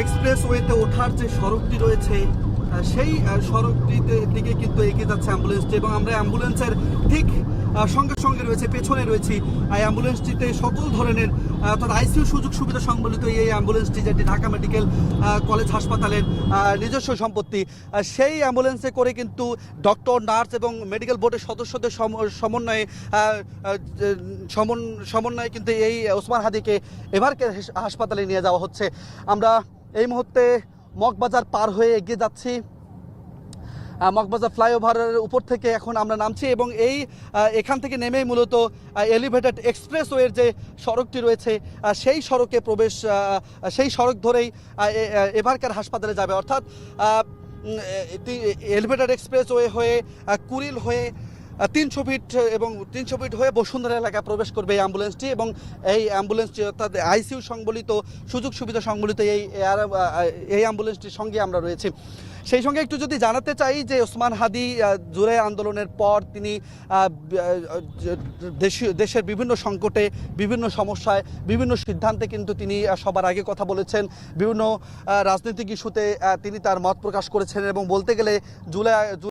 Express ওয়েতে ওঠার যে সড়কটি রয়েছে সেই সড়কটিতে দিকে কিন্তু এগিয়ে যাচ্ছে অ্যাম্বুলেন্সটি এবং আমরা অ্যাম্বুলেন্সের ঠিক সঙ্গে সঙ্গে রয়েছে, পেছনে রয়েছি এই অ্যাম্বুলেন্সটিতে সকল ধরনের অর্থাৎ আইসিইউ সুযোগ সুবিধা সম্বলিত এই অ্যাম্বুলেন্সটি যেটি ঢাকা মেডিকেল কলেজ হাসপাতালের নিজস্ব সম্পত্তি সেই অ্যাম্বুলেন্সে করে কিন্তু ডক্টর, নার্স এবং মেডিকেল বোর্ডের সদস্যদের সমন্বয়ে সমন্বয়ে কিন্তু এই ওসমান হাদিকে এবারকে হাসপাতালে নিয়ে যাওয়া হচ্ছে। আমরা এই মুহূর্তে মগবাজার পার হয়ে এগিয়ে যাচ্ছি। মগবাজার ফ্লাইওভারের উপর থেকে এখন আমরা নামছি এবং এই এখান থেকে নেমেই মূলত এলিভেটেড এক্সপ্রেসওয়ের যে সড়কটি রয়েছে সেই সড়কে প্রবেশ সেই সড়ক ধরেই আহ, এ- আহ, এবারকার হাসপাতালে যাবে। অর্থাৎ এলিভেটেড এক্সপ্রেসওয়ে হয়ে কুরিল হয়ে তিনশো ফিট এবং তিনশো ফিট হয়ে বসুন্ধরা এলাকায় প্রবেশ করবে এই অ্যাম্বুলেন্সটি এবং এই অ্যাম্বুলেন্সটি অর্থাৎ আইসিইউ সংবলিত, সুযোগ সুবিধা সংবলিত এই এই অ্যাম্বুলেন্সটির সঙ্গে আমরা রয়েছি। সেই সঙ্গে একটু যদি জানাতে চাই যে ওসমান হাদি জুলাই আন্দোলনের পর তিনি দেশের বিভিন্ন সংকটে, বিভিন্ন সমস্যায়, বিভিন্ন সিদ্ধান্তে কিন্তু তিনি সবার আগে কথা বলেছেন। বিভিন্ন রাজনৈতিক ইস্যুতে তিনি তার মত প্রকাশ করেছেন এবং বলতে গেলে জুলাই